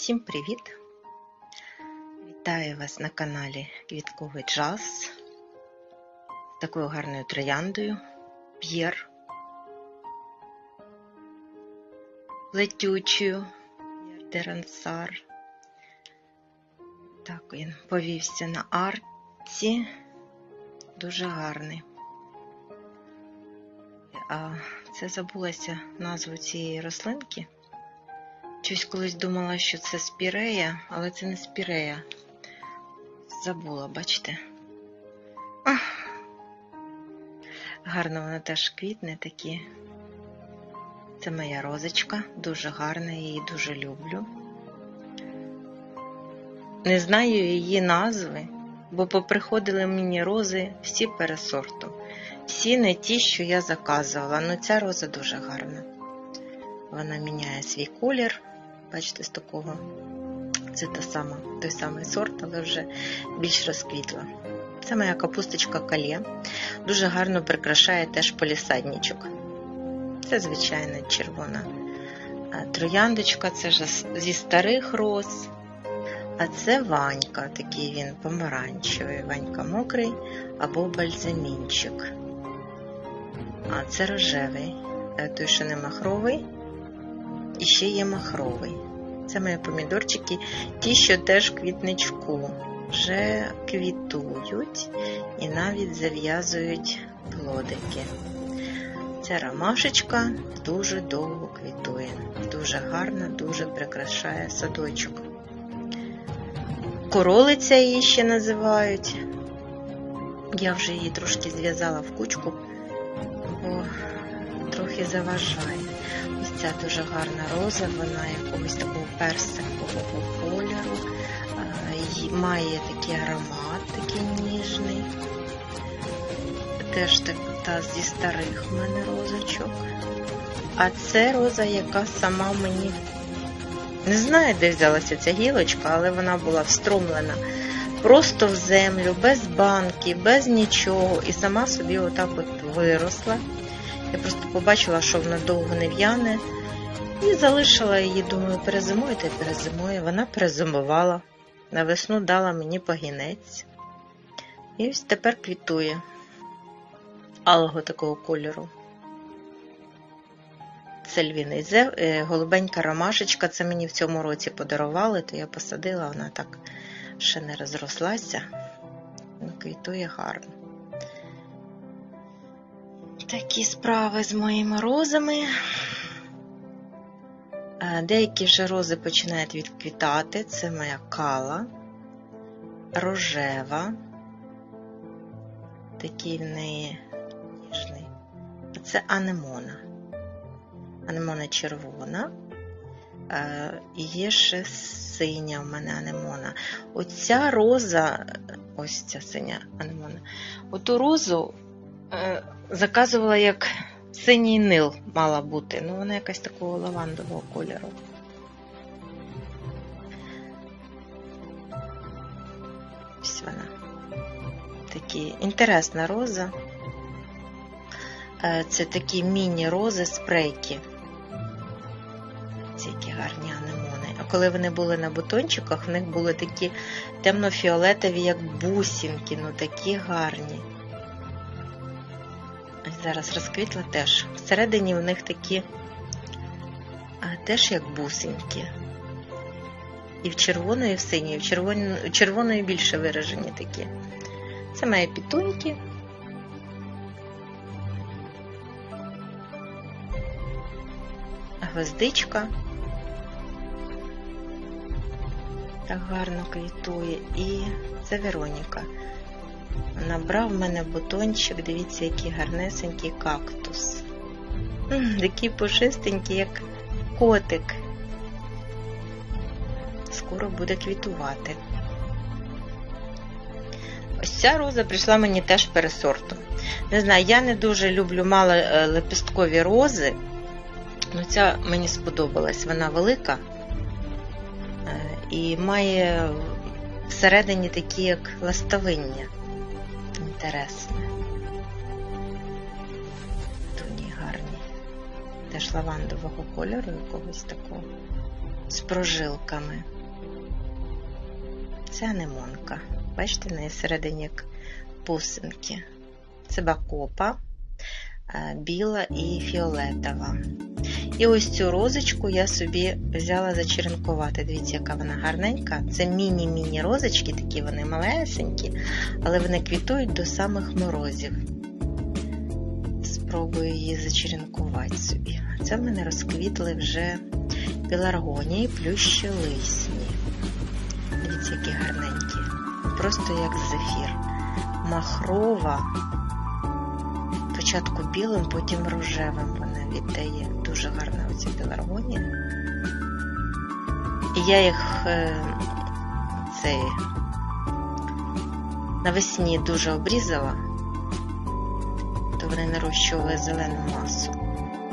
Всім привіт! Вітаю вас на каналі Квітковий Джаз з такою гарною трояндою П'єр, летючою П'єр де Рансар. Так він повівся на арці, дуже гарний. А це забулася назву цієї рослинки. Щось колись думала, що це спірея, але це не спірея. Забула, бачите? Ах. Гарно вона теж квітне такі. Це моя розочка, дуже гарна, її дуже люблю. Не знаю її назви, бо поприходили мені рози всі пересорту. Всі не ті, що я заказувала. Ну ця роза дуже гарна. Вона міняє свій колір. Бачите, з такого. Це та сама, той самий сорт, але вже більш розквітла. Це моя капусточка калє. Дуже гарно прикрашає теж полісадничок. Це звичайна червона трояндочка, це вже зі старих роз. А це ванька, такий він помаранчевий, ванька мокрий або бальзамінчик. А це рожевий, той, що не махровий. І ще є махровий. Це мої помідорчики, ті, що теж в квітничку, вже квітують і навіть зав'язують плодики. Ця ромашечка дуже довго квітує, дуже гарна, дуже прикрашає садочок. Королиця її ще називають. Я вже її трошки зв'язала в кучку, бо трохи заважає. Ця дуже гарна роза, вона якогось такого персикового кольору, має такий аромат, такий ніжний. Теж та зі старих в мене розочок. А це роза, яка сама мені не знаю, де взялася ця гілочка, але вона була встромлена просто в землю, без банки, без нічого. І сама собі отак от виросла. Я просто побачила, що вона довго не в'яне, і залишила її, думаю, перезимує та й перезимує. Вона перезимувала. На весну дала мені пагінець. І ось тепер квітує алого такого кольору. Це львіний зев, голубенька ромашечка, це мені в цьому році подарували, то я посадила, вона так ще не розрослася. Квітує гарно. Такі справи з моїми розами. Деякі вже рози починають відквітати. Це моя кала, рожева, такий в неї ніжний. Це анемона. Анемона червона. І є ще синя в мене анемона. Оця роза, ось ця синя анемона. Оту розу заказувала як синій нил мала бути. Ну, вона якась такого лавандового кольору. Ось вона. Такі інтересна роза. Це такі міні-рози спрейки. Ці які гарні анемони. А коли вони були на бутончиках, в них були такі темно-фіолетові, як бусинки, ну такі гарні. Зараз розквітла теж. Всередині в них такі теж як бусинки. І в червоної, і в синій, в червоної, червоної більше виражені такі. Це мої пітуньки. Гвоздичка. Так гарно квітує. І це Вероніка. Набрав в мене бутончик, дивіться, який гарнесенький кактус. Такий пушистенький, як котик. Скоро буде квітувати. Ось ця роза прийшла мені теж пересортом. Не знаю, я не дуже люблю малолепісткові рози. Ну, ця мені сподобалась. Вона велика і має всередині такі, як ластовиння. Інтересне. Тоні гарні. Теж лавандового кольору якогось такого. з прожилками. Це анемонка. Бачите, в неї всередині як пусинки. Це бакопа, е, біла і фіолетова. І ось цю розочку я собі взяла зачеренкувати. Дивіться, яка вона гарненька. Це міні-міні розочки, такі вони малесенькі, але вони квітують до самих морозів. Спробую її зачеренкувати собі. Це в мене розквітли вже пеларгонії плющі лисні. Дивіться, які гарненькі. Просто як зефір. Махрова. Спочатку білим, потім рожевим вона віддає. Дуже гарна оця пеларгонія. І я їх е, цей, навесні дуже обрізала, то вони нарощували зелену масу.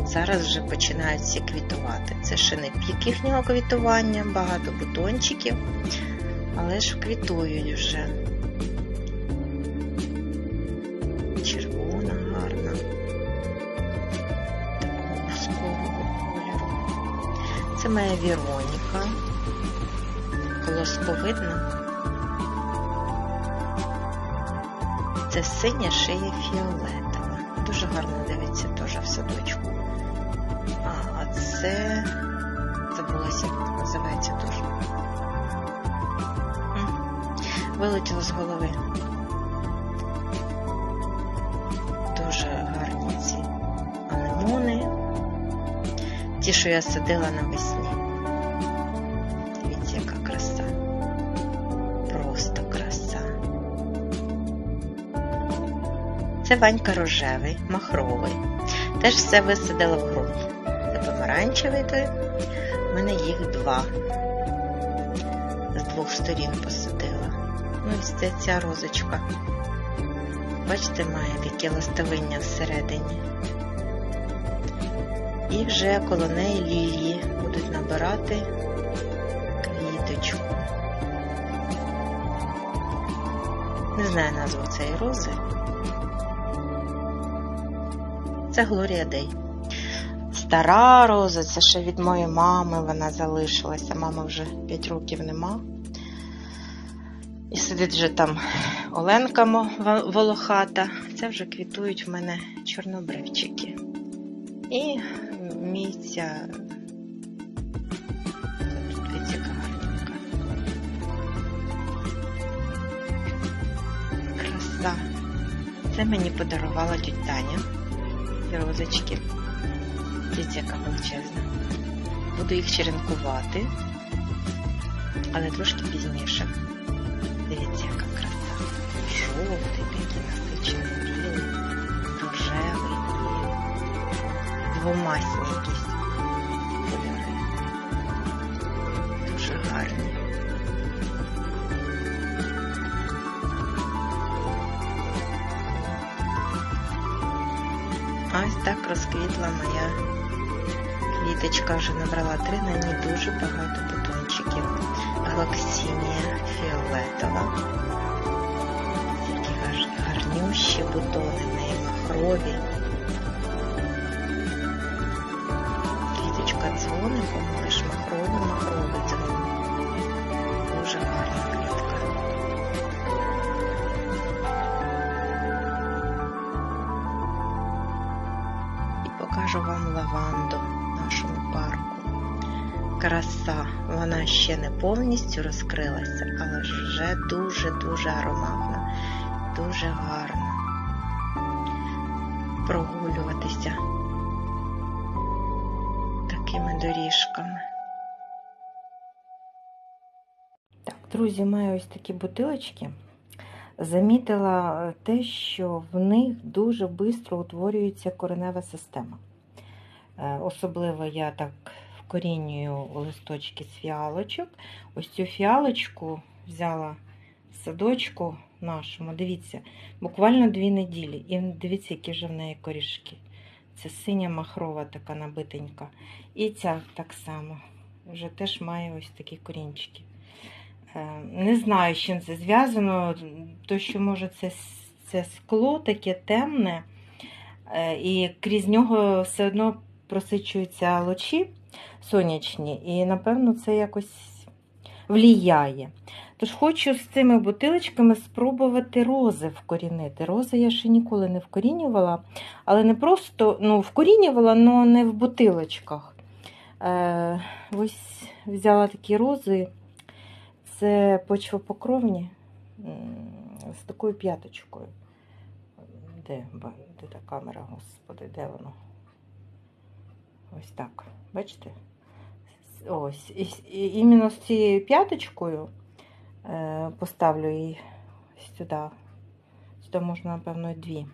Зараз вже починають всі квітувати. Це ще не пік їхнього квітування, багато бутончиків, але ж квітують вже. Це моя Віроніка. Колоско видно. Це синя шия фіолетова. Дуже гарно дивиться теж в садочку. А, а це забулася, як називається теж. Вилетіло з голови. Дуже гарні ці анемони. Ті, що я садила навесні. Дивіться, яка краса. Просто краса. Це Ванька рожевий, махровий. Теж все висадила в ґрунт. Це помаранчевий той. У мене їх два. З двох сторін посадила. Ну і це ця розочка. Бачите, має таке ластовиння всередині. І вже коло неї лілії будуть набирати квіточку. Не знаю назву цієї рози. Це Глорія Дей. Стара роза, це ще від моєї мами вона залишилася. Мами вже 5 років нема. І сидить вже там Оленка волохата. Це вже квітують в мене чорнобривчики. І місця. Краса. Це мені подарувала тітя Таня. Розочки. Дивіться, яка величезна. Буду їх черенкувати, але трошки пізніше. Дивіться, яка краса. Жовтий, такий насичений, і двомасні якісь кольори. Дуже гарні. А Ось так розквітла моя квіточка, вже набрала три, на ній дуже багато бутончиків. Глоксінія фіолетова. Такі гар- гарнющі бутони, в неї махрові. Але ж махровий, махровий. Дуже гарна квітка. І покажу вам лаванду в нашому парку. Краса, вона ще не повністю розкрилася, але вже дуже-дуже ароматна, дуже гарна. Доріжками. Так, друзі, маю ось такі бутилочки. Замітила те, що в них дуже швидко утворюється коренева система. Е, Особливо я так вкорінюю листочки з фіалочок. Ось цю фіалочку взяла з садочку нашому. Дивіться, буквально дві неділі. І дивіться, які вже в неї корішки. Це синя махрова така набитенька. І ця так само. Вже теж має ось такі корінчики. Е, Не знаю, з чим це зв'язано. То, що може це, це скло таке темне, е, і крізь нього все одно просичуються лучі. сонячні. І, напевно, це якось вліяє. Тож хочу з цими бутилочками спробувати рози вкорінити. Рози я ще ніколи не вкорінювала, але не просто ну, вкорінювала, але не в бутилочках. Е, ось взяла такі рози. Це почвопокровні з такою п'яточкою. Де, де та камера, господи, де воно? Ось так. Бачите? Ось. Іменно з цією п'яточкою поставлю її сюди. Сюди можна, напевно, дві.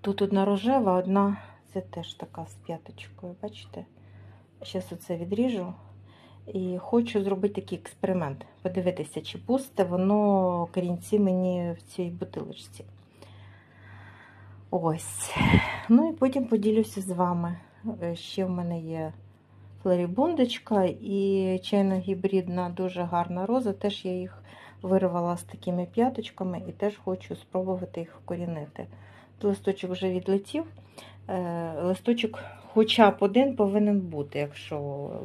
Тут одна рожева, одна це теж така з п'яточкою, бачите? Зараз оце відріжу. І хочу зробити такий експеримент. Подивитися, чи пусте воно корінці мені в цій бутилочці. Ось. Ну і потім поділюся з вами. Е, Ще в мене є флорібундочка і чайно-гібридна, дуже гарна роза. Теж я їх вирвала з такими п'яточками і теж хочу спробувати їх вкорінити. Листочок вже відлетів. Е, Листочок хоча б один повинен бути, якщо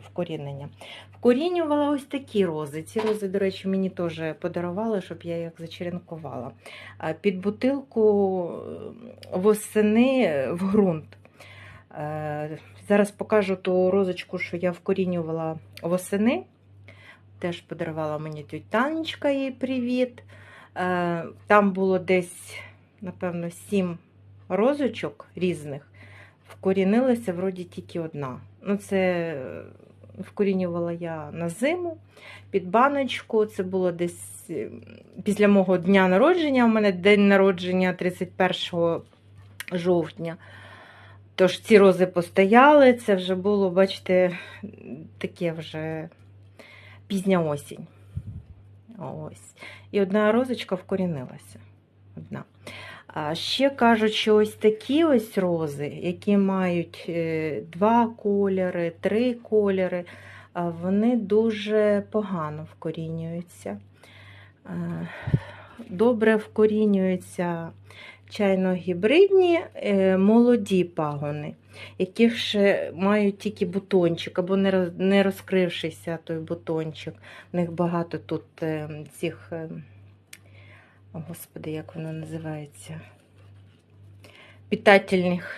вкорінення. Вкорінювала ось такі рози. Ці рози, до речі, мені теж подарували, щоб я їх зачеренкувала. Під бутилку е, восени в ґрунт. Зараз покажу ту розочку, що я вкорінювала восени. Теж подарувала мені тють Танечка їй привіт. Е, Там було десь, напевно, сім розочок різних. Вкорінилася вроді тільки одна. Ну, це е, вкорінювала я на зиму під баночку. Це було десь е, після мого дня народження. У мене день народження 31 жовтня. Тож ці рози постояли, це вже було, бачите, таке вже пізня осінь. Ось. І одна розочка вкорінилася. Одна. А ще кажуть, що ось такі ось рози, які мають е, два кольори, три кольори, вони дуже погано вкорінюються. Е, Добре вкорінюються чайно-гібридні е, молоді пагони, які ще мають тільки бутончик або не роз- не розкрившийся той бутончик. У них багато тут е, цих, е, господи, як воно називається? Питательних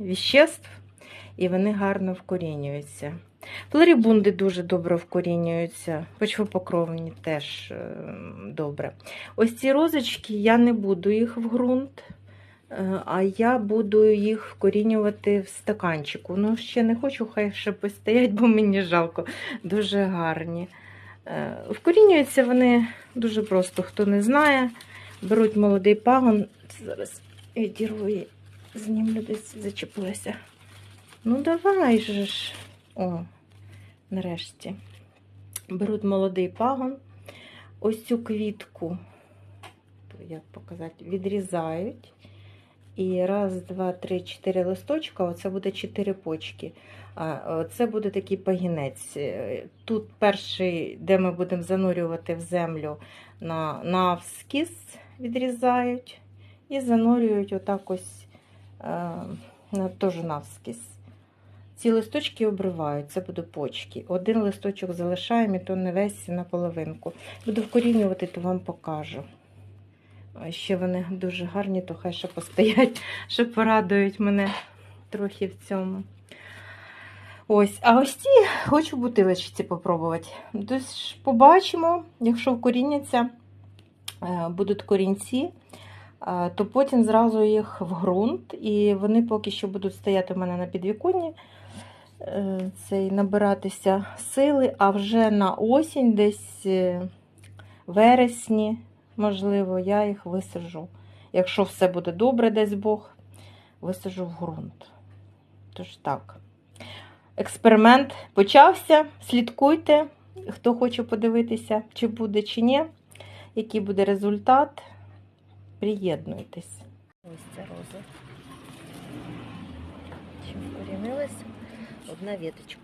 віществ, і вони гарно вкорінюються. Флорібунди дуже добре вкорінюються, почвопокровні теж е, добре. Ось ці розочки, я не буду їх в ґрунт, е, а я буду їх вкорінювати в стаканчику. Ну, ще не хочу, хай ще постоять, бо мені жалко. Дуже гарні. Е, Вкорінюються вони дуже просто, хто не знає. Беруть молодий пагон. Зараз відірву і знімлю десь зачепилася. Ну, давай же ж. О, нарешті. Беруть молодий пагон. Ось цю квітку, як показати, відрізають. І раз, два, три, чотири листочка, оце буде чотири почки. Це буде такий пагінець. Е, Тут перший, де ми будемо занурювати в землю, на, навскіз відрізають і занурюють отак ось е, теж навскіз. Ці листочки обривають, це будуть почки. Один листочок залишаємо, і то не весь на половинку. Буду вкорінювати, то вам покажу. Ще вони дуже гарні, то хай ще постоять, ще порадують мене трохи в цьому. Ось, а ось ці хочу бутилочці попробувати. Тож побачимо, якщо вкоріняться, е, будуть корінці, е, то потім зразу їх в ґрунт, і вони поки що будуть стояти в мене на підвіконні, цей, набиратися сили, а вже на осінь, десь е, вересні, можливо, я їх висаджу. Якщо все буде добре, десь Бог, висаджу в ґрунт. Тож так. Експеримент почався. Слідкуйте, хто хоче подивитися, чи буде, чи ні, який буде результат. Приєднуйтесь. Ось ця роза. Чим вкорінилась одна віточка.